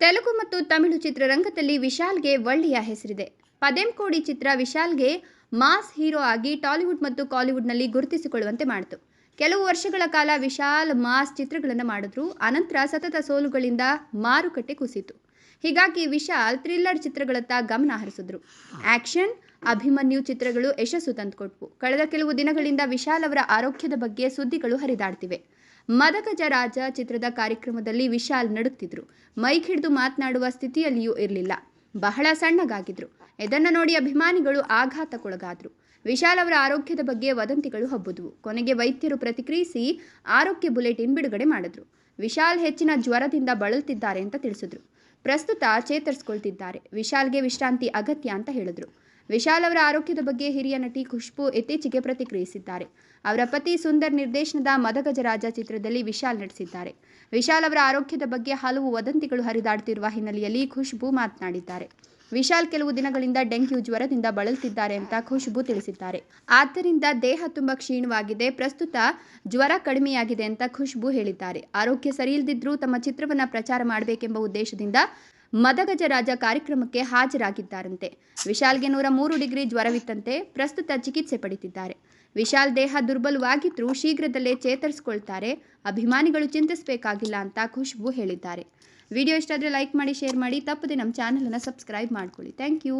ತೆಲುಗು ಮತ್ತು ತಮಿಳು ಚಿತ್ರರಂಗದಲ್ಲಿ ವಿಶಾಲ್ಗೆ ಒಳ್ಳೆಯ ಹೆಸರಿದೆ. ಪದೆಂಕೋಡಿ ಚಿತ್ರ ವಿಶಾಲ್ಗೆ ಮಾಸ್ ಹೀರೋ ಆಗಿ ಟಾಲಿವುಡ್ ಮತ್ತು ಕಾಲಿವುಡ್ನಲ್ಲಿ ಗುರುತಿಸಿಕೊಳ್ಳುವಂತೆ ಮಾಡಿತು. ಕೆಲವು ವರ್ಷಗಳ ಕಾಲ ವಿಶಾಲ್ ಮಾಸ್ ಚಿತ್ರಗಳನ್ನು ಮಾಡಿದ್ರು. ಅನಂತರ ಸತತ ಸೋಲುಗಳಿಂದ ಮಾರುಕಟ್ಟೆ ಕುಸಿತು ಹೀಗಾಗಿ ವಿಶಾಲ್ ಥ್ರಿಲ್ಲರ್ ಚಿತ್ರಗಳತ್ತ ಗಮನ ಹರಿಸಿದ್ರು. ಆಕ್ಷನ್ ಅಭಿಮನ್ಯು ಚಿತ್ರಗಳು ಯಶಸ್ಸು ತಂದುಕೊಟ್ವು. ಕಳೆದ ಕೆಲವು ದಿನಗಳಿಂದ ವಿಶಾಲ್ ಅವರ ಆರೋಗ್ಯದ ಬಗ್ಗೆ ಸುದ್ದಿಗಳು ಹರಿದಾಡ್ತಿವೆ. ಮದಗಜ ರಾಜ ಚಿತ್ರದ ಕಾರ್ಯಕ್ರಮದಲ್ಲಿ ವಿಶಾಲ್ ನಡುತ್ತಿದ್ರು ಮೈಕ್ ಹಿಡಿದು ಮಾತನಾಡುವ ಸ್ಥಿತಿಯಲ್ಲಿಯೂ ಇರಲಿಲ್ಲ. ಬಹಳ ಸಣ್ಣಗಾಗಿದ್ರು. ಇದನ್ನು ನೋಡಿ ಅಭಿಮಾನಿಗಳು ಆಘಾತಕ್ಕೊಳಗಾದ್ರು. ವಿಶಾಲ್ ಅವರ ಆರೋಗ್ಯದ ಬಗ್ಗೆ ವದಂತಿಗಳು ಹಬ್ಬಿದ್ವು. ಕೊನೆಗೆ ವೈದ್ಯರು ಪ್ರತಿಕ್ರಿಯಿಸಿ ಆರೋಗ್ಯ ಬುಲೆಟಿನ್ ಬಿಡುಗಡೆ ಮಾಡಿದ್ರು. ವಿಶಾಲ್ ಹೆಚ್ಚಿನ ಜ್ವರದಿಂದ ಬಳಲ್ತಿದ್ದಾರೆ ಅಂತ ತಿಳಿಸಿದ್ರು. ಪ್ರಸ್ತುತ ಚೇತರಿಸ್ಕೊಳ್ತಿದ್ದಾರೆ. ವಿಶಾಲ್ಗೆ ವಿಶ್ರಾಂತಿ ಅಗತ್ಯ ಅಂತ ಹೇಳಿದ್ರು. ವಿಶಾಲ್ ಅವರ ಆರೋಗ್ಯದ ಬಗ್ಗೆ ಹಿರಿಯ ನಟಿ ಖುಷ್ಬು ಇತ್ತೀಚೆಗೆ ಪ್ರತಿಕ್ರಿಯಿಸಿದ್ದಾರೆ. ಅವರ ಪತಿ ಸುಂದರ್ ನಿರ್ದೇಶನದ ಮದಗಜರಾಜ ಚಿತ್ರದಲ್ಲಿ ವಿಶಾಲ್ ನಟಿಸಿದ್ದಾರೆ. ವಿಶಾಲ್ ಅವರ ಆರೋಗ್ಯದ ಬಗ್ಗೆ ಹಲವು ವದಂತಿಗಳು ಹರಿದಾಡುತ್ತಿರುವ ಹಿನ್ನೆಲೆಯಲ್ಲಿ ಖುಷ್ಬು ಮಾತನಾಡಿದ್ದಾರೆ. ವಿಶಾಲ್ ಕೆಲವು ದಿನಗಳಿಂದ ಡೆಂಗ್ಯೂ ಜ್ವರದಿಂದ ಬಳಲುತ್ತಿದ್ದಾರೆ ಅಂತ ಖುಷ್ಬು ತಿಳಿಸಿದ್ದಾರೆ. ಆದ್ದರಿಂದ ದೇಹ ತುಂಬ ಕ್ಷೀಣವಾಗಿದೆ, ಪ್ರಸ್ತುತ ಜ್ವರ ಕಡಿಮೆಯಾಗಿದೆ ಅಂತ ಖುಷ್ಬು ಹೇಳಿದ್ದಾರೆ. ಆರೋಗ್ಯ ಸರಿಯಿಲ್ಲದಿದ್ರೂ ತಮ್ಮ ಚಿತ್ರವನ್ನು ಪ್ರಚಾರ ಮಾಡಬೇಕೆಂಬ ಉದ್ದೇಶದಿಂದ ಮದಗಜ ರಾಜ ಕಾರ್ಯಕ್ರಮಕ್ಕೆ ಹಾಜರಾಗಿದ್ದಾರಂತೆ. ವಿಶಾಲ್ಗೆ ನೂರ ಮೂರು ಡಿಗ್ರಿ ಜ್ವರವಿತ್ತಂತೆ ಪ್ರಸ್ತುತ ಚಿಕಿತ್ಸೆ ಪಡೆಯುತ್ತಿದ್ದಾರೆ ವಿಶಾಲ್ ದೇಹ ದುರ್ಬಲವಾಗಿದ್ದರೂ ಶೀಘ್ರದಲ್ಲೇ ಚೇತರಿಸಿಕೊಳ್ತಾರೆ. ಅಭಿಮಾನಿಗಳು ಚಿಂತಿಸಬೇಕಾಗಿಲ್ಲ ಅಂತ ಖುಷ್ಬು ಹೇಳಿದ್ದಾರೆ. ವಿಡಿಯೋ ಇಷ್ಟ ಆದರೆ ಲೈಕ್ ಮಾಡಿ, ಶೇರ್ ಮಾಡಿ. ತಪ್ಪದೆ ನಮ್ಮ ಚಾನಲನ್ನು ಸಬ್ಸ್ಕ್ರೈಬ್ ಮಾಡ್ಕೊಳ್ಳಿ. Thank you.